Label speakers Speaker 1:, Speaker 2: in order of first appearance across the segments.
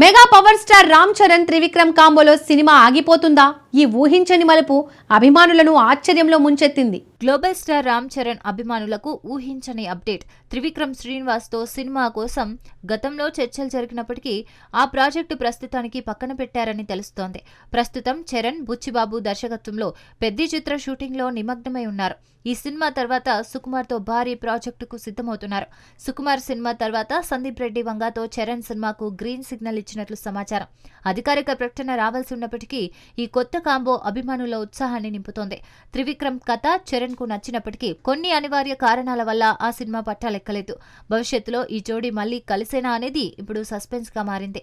Speaker 1: Mega power star Ram Charan Trivikram కాంబోలో cinema ఆగిపోతుందా? ఈ ఊహించని మలుపు అభిమానులను ఆశ్చర్యంలో ముంచెత్తింది.
Speaker 2: గ్లోబల్ స్టార్ రామ్ చరణ్ అభిమానులకు ఊహించని అప్డేట్. త్రివిక్రమ్ శ్రీనివాస్తో సినిమా కోసం గతంలో చర్చలు జరిగినప్పటికీ ఆ ప్రాజెక్టు ప్రస్తుతానికి పక్కన పెట్టారని తెలుస్తోంది. ప్రస్తుతం చరణ్ బుచ్చిబాబు దర్శకత్వంలో పెద్ద చిత్ర షూటింగ్లో నిమగ్నమై ఉన్నారు. ఈ సినిమా తర్వాత సుకుమార్తో భారీ ప్రాజెక్టుకు సిద్ధమవుతున్నారు. సుకుమార్ సినిమా తర్వాత సందీప్ రెడ్డి వంగాతో చరణ్ సినిమాకు గ్రీన్ సిగ్నల్ ఇచ్చినట్లు సమాచారం. అధికారిక ప్రకటన రావాల్సి ఉన్నప్పటికీ ఈ కొత్త కాంబో అభిమానుల ఉత్సాహాన్ని నింపుతోంది. త్రివిక్రమ్ కథ చరణ్కు నచ్చినప్పటికీ కొన్ని అనివార్య కారణాల వల్ల ఆ సినిమా పట్టాలెక్కలేదు. భవిష్యత్తులో ఈ జోడీ మళ్ళీ కలిసేనా అనేది ఇప్పుడు సస్పెన్స్గా మారింది.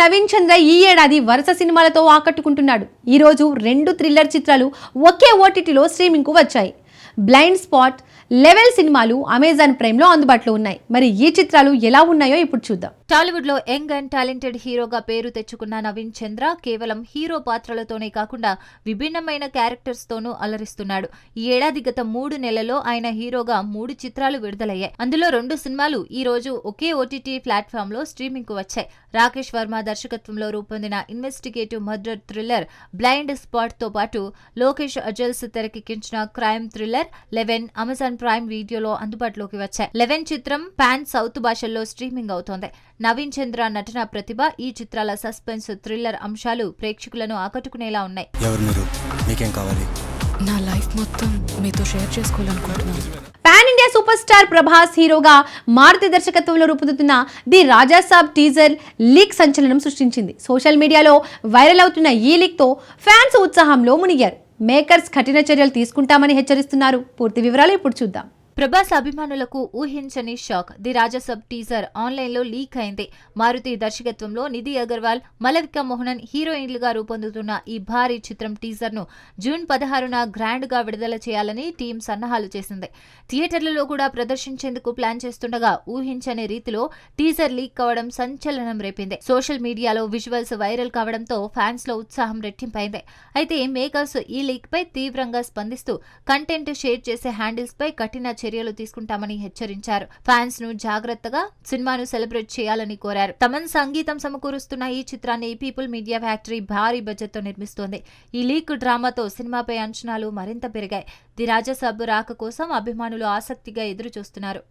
Speaker 1: నవీన్ చంద్ర ఈ ఏడాది వరుస సినిమాలతో ఆకట్టుకుంటున్నాడు. ఈరోజు రెండు థ్రిల్లర్ చిత్రాలు ఒకే ఓటీటీలో స్ట్రీమింగ్కు వచ్చాయి. Blind spot level cinema Amazon ప్రైమ్లో అందుబాటులో ఉన్నాయి. మరి ఈ చిత్రాలు ఎలా ఉన్నాయో ఇప్పుడు చూద్దాం.
Speaker 2: టాలీవుడ్లో యంగ్ అండ్ టాలెంటెడ్ హీరోగా పేరు తెచ్చుకున్న నవీన్ చంద్ర కేవలం హీరో పాత్రలతోనే కాకుండా విభిన్నమైన క్యారెక్టర్స్ తోనూ అలరిస్తున్నాడు. ఈ ఏడాది గత మూడు నెలల్లో ఆయన హీరోగా మూడు చిత్రాలు విడుదలయ్యాయి. అందులో రెండు సినిమాలు ఈ రోజు ఒకే ఓటీటీ ప్లాట్ఫామ్లో స్ట్రీమింగ్కు వచ్చాయి. రాకేష్ వర్మ దర్శకత్వంలో రూపొందిన ఇన్వెస్టిగేటివ్ మర్డర్ థ్రిల్లర్ బ్లైండ్ స్పాట్తో పాటు లోకేష్ అజల్స్ తెరకెక్కించిన crime thriller eleven Amazon prime వీడియోలో అందుబాటులోకి వచ్చాయి. లెవెన్ చిత్రం పాన్ సౌత్ భాషల్లో స్ట్రీమింగ్ అవుతోంది. నవీన్ చంద్ర నటన ప్రతిభ ఈ చిత్రాల సస్పెన్స్ థ్రిల్లర్ అంశాలు ప్రేక్షకులను ఆకట్టుకునేలా ఉన్నాయి.
Speaker 3: ఎవరు మీరు? మీకేం కావాలి?
Speaker 4: నా లైఫ్ మొత్తం మీతో షేర్ చేసుకోవాలనుకుంటున్నాను.
Speaker 1: Pan India super star Prabhas హీరోగా మారుతి దర్శకత్వంలో రూపొందుతున్న the Raja Saab teaser leak సంచలనం సృష్టించింది. సోషల్ మీడియాలో వైరల్ అవుతున్న ఈ లీక్తో ఫ్యాన్స్ ఉత్సాహంలో మునిగారు. మేకర్స్ కఠిన చర్యలు తీసుకుంటామని హెచ్చరిస్తున్నారు. పూర్తి వివరాలు ఇప్పుడు చూద్దాం.
Speaker 2: ప్రభాస్ అభిమానులకు ఊహించని షాక్. ది రాజసబ్ టీజర్ ఆన్లైన్లో లీక్ అయింది. మారుతి దర్శకత్వంలో నిధి అగర్వాల్ మలవిక మోహనన్ హీరోయిన్లుగా రూపొందుతున్న ఈ భారీ చిత్రం టీజర్ను జూన్ పదహారున గ్రాండ్గా విడుదల చేయాలని టీం సన్నాహాలు చేసింది. థియేటర్లలో కూడా ప్రదర్శించేందుకు ప్లాన్ చేస్తుండగా ఊహించని రీతిలో టీజర్ లీక్ కావడం సంచలనం రేపింది. సోషల్ మీడియాలో విజువల్స్ వైరల్ కావడంతో ఫ్యాన్స్లో ఉత్సాహం రెట్టింపైంది. అయితే మేకర్స్ ఈ లీక్ పై తీవ్రంగా స్పందిస్తూ కంటెంట్ షేర్ చేసే హ్యాండిల్స్ పై కఠిన చర్యలు తీసుకుంటామని హెచ్చరించారు. ఫ్యాన్స్ను జాగ్రత్తగా సినిమాను సెలబ్రేట్ చేయాలని కోరారు. తమన్ సంగీతం సమకూరుస్తున్న ఈ చిత్రాన్ని పీపుల్ మీడియా ఫ్యాక్టరీ భారీ బడ్జెట్తో నిర్మిస్తోంది. ఈ లీక్ డ్రామాతో సినిమాపై అంచనాలు మరింత పెరిగాయి. ది రాజసబ్ రాక కోసం అభిమానులు ఆసక్తిగా ఎదురు చూస్తున్నారు